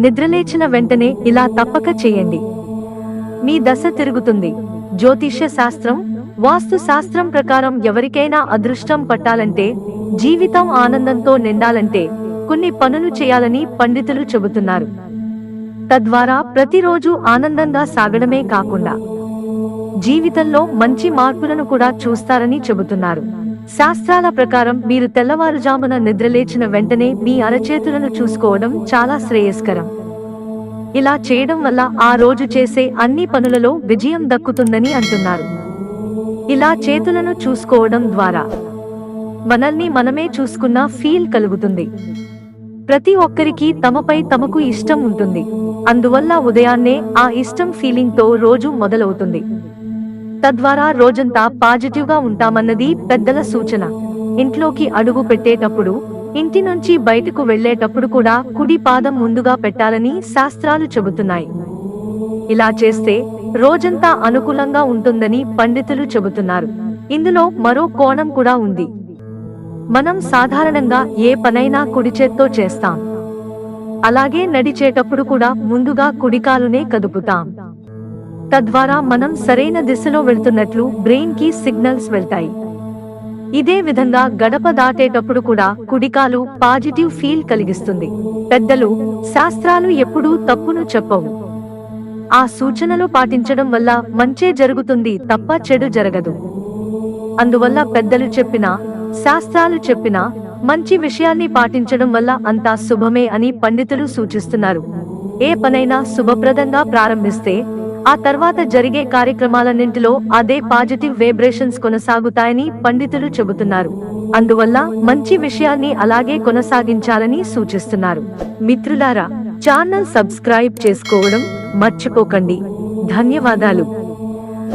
నిద్రలేచిన వెంటనే ఇలా తప్పక చేయండి. మీ దశ తిరుగుతుంది. జ్యోతిష్య శాస్త్రం వాస్తు శాస్త్రం ప్రకారం ఎవరికైనా అదృష్టం పట్టాలంటే జీవితం ఆనందంతో నిండాలంటే కొన్ని పనులు చేయాలని పండితులు చెబుతున్నారు. తద్వారా ప్రతిరోజు ఆనందంగా సాగడమే కాకుండా జీవితంలో మంచి మార్పులను కూడా చూస్తారని చెబుతున్నారు. శాస్త్రాల ప్రకారం మీరు తెల్లవారుజామున నిద్రలేచిన వెంటనే మీ అరచేతులను చూసుకోవడం చాలా శ్రేయస్కరం. ఇలా చేయడం వల్ల ఆ రోజు చేసే అన్ని పనులలో విజయం దక్కుతుందని అంటున్నారు. ఇలా చేతులను చూసుకోవడం ద్వారా మనల్ని మనమే చూసుకున్న ఫీల్ కలుగుతుంది. ప్రతి ఒక్కరికి తమపై తమకు ఇష్టం ఉంటుంది. అందువల్ల ఉదయాన్నే ఆ ఇష్టం ఫీలింగ్తో రోజు మొదలవుతుంది. తద్వారా రోజంతా పాజిటివ్గా ఉంటామన్నది పెద్దల సూచన. ఇంట్లోకి అడుగు పెట్టేటప్పుడు ఇంటి నుంచి బయటకు వెళ్ళేటప్పుడు కూడా కుడి పాదం ముందుగా పెట్టాలని శాస్త్రాలు చెబుతున్నాయి. ఇలా చేస్తే రోజంతా అనుకూలంగా ఉంటుందని పండితులు చెబుతున్నారు. ఇందులో మరో కోణం కూడా ఉంది. మనం సాధారణంగా ఏ పనైనా కుడి చేత్తో చేస్తాం. అలాగే నడిచేటప్పుడు కూడా ముందుగా కుడికాలునే కదుపుతాం. తద్వారా మనం సరైన దిశలో వెళ్తున్నట్లు బ్రెయిన్కి సిగ్నల్స్ వెళ్తాయి. ఇదే విధంగా గడప దాటేటప్పుడు కూడా కుడికాలు పాజిటివ్ ఫీల్ కలిగిస్తుంది. పెద్దలు శాస్త్రాలు ఎప్పుడూ తప్పును చెప్పవు. ఆ సూచనలు పాటించడం వల్ల మంచే జరుగుతుంది తప్ప చెడు జరగదు. అందువల్ల పెద్దలు చెప్పినా శాస్త్రాలు చెప్పినా మంచి విషయాన్ని పాటించడం వల్ల అంతా శుభమే అని పండితులు సూచిస్తున్నారు. ఏ పనైనా శుభప్రదంగా ప్రారంభిస్తే ఆ తర్వాత జరిగే కార్యక్రమాలన్నింటిలో అదే పాజిటివ్ వైబ్రేషన్స్ కొనసాగుతాయని పండితులు చెబుతున్నారు. అందువల్ల మంచి విషయాన్ని అలాగే కొనసాగించాలని సూచిస్తున్నారు. మిత్రులారా ఛానల్ సబ్స్క్రైబ్ చేసుకోవడం మర్చిపోకండి. ధన్యవాదాలు.